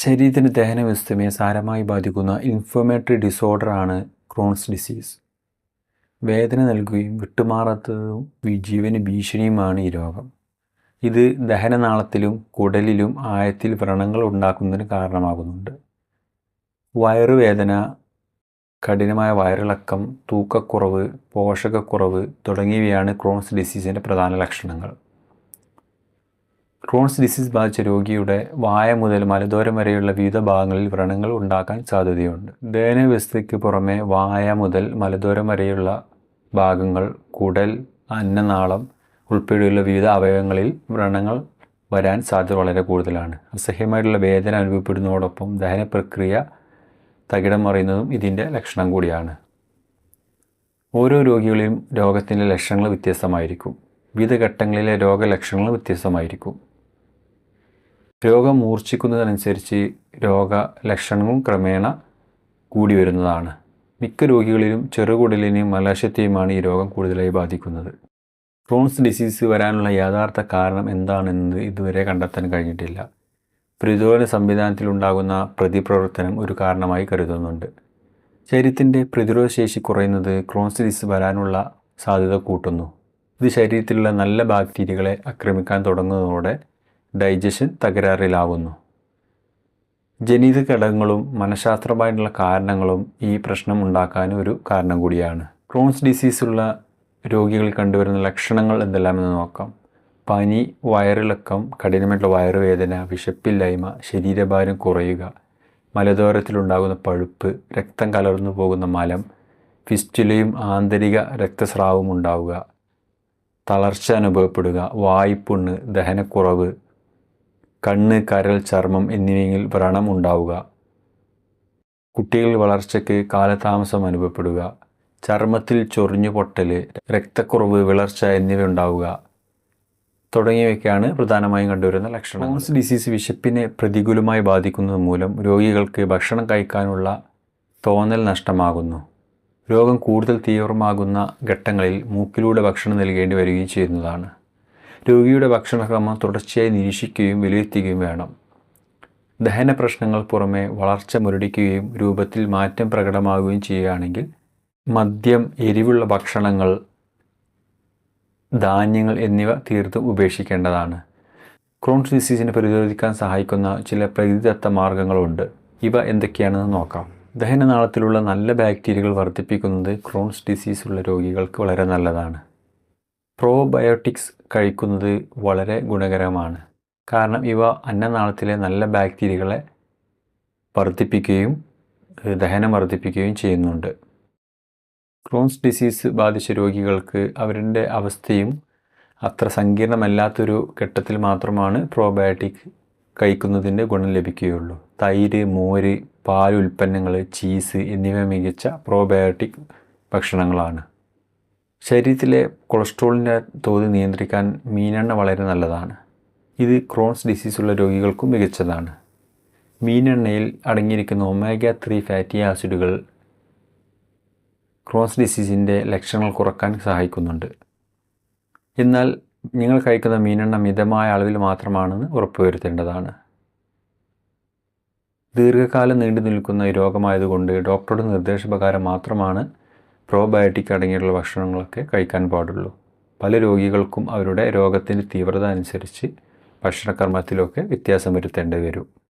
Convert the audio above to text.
ശരീരത്തിന്റെ ദഹന വ്യവസ്ഥയെ സാരമായി ബാധിക്കുന്ന ഇൻഫ്ലമേറ്ററി ഡിസോർഡറാണ് ക്രോൺസ് ഡിസീസ് വേദന നൽകുകയും വിട്ടുമാറാത്തതും ജീവന് ഭീഷണിയുമാണ് ഈ രോഗം. ഇത് ദഹനനാളത്തിലും കുടലിലും ആയത്തിൽ വ്രണങ്ങൾ ഉണ്ടാക്കുന്നതിന് കാരണമാകുന്നുണ്ട്. വയറുവേദന കഠിനമായ വയറിളക്കം തൂക്കക്കുറവ് പോഷകക്കുറവ് തുടങ്ങിയവയാണ് ക്രോൺസ് ഡിസീസിന്റെ പ്രധാന ലക്ഷണങ്ങൾ. ക്രോൺസ് ഡിസീസ് ബാധിച്ച രോഗിയുടെ വായ മുതൽ മലദോരം വരെയുള്ള വിവിധ ഭാഗങ്ങളിൽ വ്രണങ്ങൾ ഉണ്ടാക്കാൻ സാധ്യതയുണ്ട്. ദയനവ്യവസ്ഥയ്ക്ക് പുറമെ വായ മുതൽ മലദോരം വരെയുള്ള ഭാഗങ്ങൾ കുടൽ അന്നനാളം ഉൾപ്പെടെയുള്ള വിവിധ അവയവങ്ങളിൽ വ്രണങ്ങൾ വരാൻ സാധ്യത വളരെ കൂടുതലാണ്. അസഹ്യമായിട്ടുള്ള വേദന അനുഭവപ്പെടുന്നതോടൊപ്പം ദഹന പ്രക്രിയ തകിടം മറിയുന്നതും ഇതിന്റെ ലക്ഷണം കൂടിയാണ്. ഓരോ രോഗികളെയും രോഗത്തിന്റെ ലക്ഷണങ്ങൾ വ്യത്യസ്തമായിരിക്കും. വിവിധ ഘട്ടങ്ങളിലെ രോഗലക്ഷണങ്ങൾ വ്യത്യസ്തമായിരിക്കും. രോഗം മൂർച്ഛിക്കുന്നതനുസരിച്ച് ലക്ഷണങ്ങളും ക്രമേണ കൂടി വരുന്നതാണ്. മിക്ക രോഗികളിലും ചെറുകുടലിനെയും മലാശത്തെയുമാണ് ഈ രോഗം കൂടുതലായി ബാധിക്കുന്നത്. ക്രോൺസ് ഡിസീസ് വരാനുള്ള യഥാർത്ഥ കാരണം എന്താണെന്ന് ഇതുവരെ കണ്ടെത്താൻ കഴിഞ്ഞിട്ടില്ല. പ്രതിരോധ സംവിധാനത്തിൽ ഉണ്ടാകുന്ന പ്രതിപ്രവർത്തനം ഒരു കാരണമായി കരുതുന്നുണ്ട്. ശരീരത്തിന്റെ പ്രതിരോധശേഷി കുറയുന്നത് ക്രോൺസ് ഡിസീസ് വരാനുള്ള സാധ്യത കൂട്ടുന്നു. ഇത് ശരീരത്തിലുള്ള നല്ല ബാക്ടീരിയകളെ ആക്രമിക്കാൻ തുടങ്ങുന്നതോടെ ഡൈജഷൻ തകരാറിലാവുന്നു. ജനിത ഘടകങ്ങളും മനഃശാസ്ത്രമായിട്ടുള്ള കാരണങ്ങളും ഈ പ്രശ്നം ഉണ്ടാക്കാൻ ഒരു കാരണം കൂടിയാണ്. ക്രോൺസ് ഡിസീസുള്ള രോഗികൾ കണ്ടുവരുന്ന ലക്ഷണങ്ങൾ എന്തെല്ലാമെന്ന് നോക്കാം. പനി വയറിളക്കം കഠിനമായിട്ടുള്ള വയറുവേദന വിശപ്പില്ലായ്മ ശരീരഭാരം കുറയുക മലദോരത്തിലുണ്ടാകുന്ന പഴുപ്പ് രക്തം കലർന്നു പോകുന്ന മലം ഫിസ്റ്റുലയും ആന്തരിക രക്തസ്രാവവും ഉണ്ടാവുക തളർച്ച അനുഭവപ്പെടുക വായ്പുണ്ണ് ദഹനക്കുറവ് കണ്ണ് കരൾ ചർമ്മം എന്നിവയിൽ വ്രണം ഉണ്ടാവുക. കുട്ടികൾ വളർച്ചയ്ക്ക് കാലതാമസം അനുഭവപ്പെടുക. ചർമ്മത്തിൽ ചൊറിഞ്ഞു പൊട്ടൽ രക്തക്കുറവ് വിളർച്ച എന്നിവ ഉണ്ടാവുക. തുടങ്ങിയവയ്ക്കാണ് പ്രധാനമായും കണ്ടുവരുന്ന ലക്ഷണം ഹോൺസ് ഡിസീസ് വിശപ്പിനെ പ്രതികൂലമായി ബാധിക്കുന്നത് മൂലം രോഗികൾക്ക് ഭക്ഷണം കഴിക്കാനുള്ള തോന്നൽ നഷ്ടമാകുന്നു. രോഗം കൂടുതൽ തീവ്രമാകുന്ന ഘട്ടങ്ങളിൽ മൂക്കിലൂടെ ഭക്ഷണം നൽകേണ്ടി വരികയും ചെയ്യുന്നതാണ്. രോഗിയുടെ ഭക്ഷണക്രമം തുടർച്ചയായി നിരീക്ഷിക്കുകയും വിലയിരുത്തുകയും വേണം. ദഹന പ്രശ്നങ്ങൾ പുറമെ വളർച്ച മുരടിക്കുകയും രൂപത്തിൽ മാറ്റം പ്രകടമാകുകയും ചെയ്യുകയാണെങ്കിൽ മദ്യം എരിവുള്ള ഭക്ഷണങ്ങൾ ധാന്യങ്ങൾ എന്നിവ തീർത്തും ഉപേക്ഷിക്കേണ്ടതാണ്. ക്രോൺസ് ഡിസീസിനെ പ്രതിരോധിക്കാൻ സഹായിക്കുന്ന ചില പ്രകൃതിദത്ത മാർഗങ്ങളുണ്ട്. ഇവ എന്തൊക്കെയാണെന്ന് നോക്കാം. ദഹനനാളത്തിലുള്ള നല്ല ബാക്ടീരിയകൾ വർദ്ധിപ്പിക്കുന്നത് ക്രോൺസ് ഡിസീസ് ഉള്ള രോഗികൾക്ക് വളരെ നല്ലതാണ്. പ്രോബയോട്ടിക്സ് കഴിക്കുന്നത് വളരെ ഗുണകരമാണ്. കാരണം ഇവ അന്നനാളത്തിലെ നല്ല ബാക്ടീരിയകളെ വർദ്ധിപ്പിക്കുകയും ദഹനം വർദ്ധിപ്പിക്കുകയും ചെയ്യുന്നുണ്ട്. ക്രോൺസ് ഡിസീസ് ബാധിച്ച രോഗികൾക്ക് അവരുടെ അവസ്ഥയും അത്ര സങ്കീർണമല്ലാത്തൊരു ഘട്ടത്തിൽ മാത്രമാണ് പ്രോബയോട്ടിക് കഴിക്കുന്നതിന്റെ ഗുണം ലഭിക്കുകയുള്ളൂ. തൈര് മോര് പാൽ ഉൽപ്പന്നങ്ങൾ ചീസ് എന്നിവ മികച്ച പ്രോബയോട്ടിക് ഭക്ഷണങ്ങളാണ്. ശരീരത്തിലെ കൊളസ്ട്രോളിന്റെ തോത് നിയന്ത്രിക്കാൻ മീനെണ്ണ വളരെ നല്ലതാണ്. ഇത് ക്രോൺസ് ഡിസീസ് ഉള്ള രോഗികൾക്കും മികച്ചതാണ്. മീനെണ്ണയിൽ അടങ്ങിയിരിക്കുന്ന ഒമേഗ ത്രീ ഫാറ്റി ആസിഡുകൾ ക്രോൺസ് ഡിസീസിന്റെ ലക്ഷണങ്ങൾ കുറയ്ക്കാൻ സഹായിക്കുന്നുണ്ട്. എന്നാൽ നിങ്ങൾ കഴിക്കുന്ന മീനെണ്ണ മിതമായ അളവിൽ മാത്രമാണെന്ന് ഉറപ്പുവരുത്തേണ്ടതാണ്. ദീർഘകാലം നീണ്ടു നിൽക്കുന്ന രോഗമായതുകൊണ്ട് ഡോക്ടറുടെ നിർദ്ദേശപ്രകാരം മാത്രമാണ് പ്രോബയോട്ടിക് അടങ്ങിയിട്ടുള്ള ഭക്ഷണങ്ങളൊക്കെ കഴിക്കാൻ പാടുള്ളൂ. പല രോഗികൾക്കും അവരുടെ രോഗത്തിന്റെ തീവ്രത അനുസരിച്ച് ഭക്ഷണക്രമത്തിലൊക്കെ വ്യത്യാസം വരുത്തേണ്ടി വരും.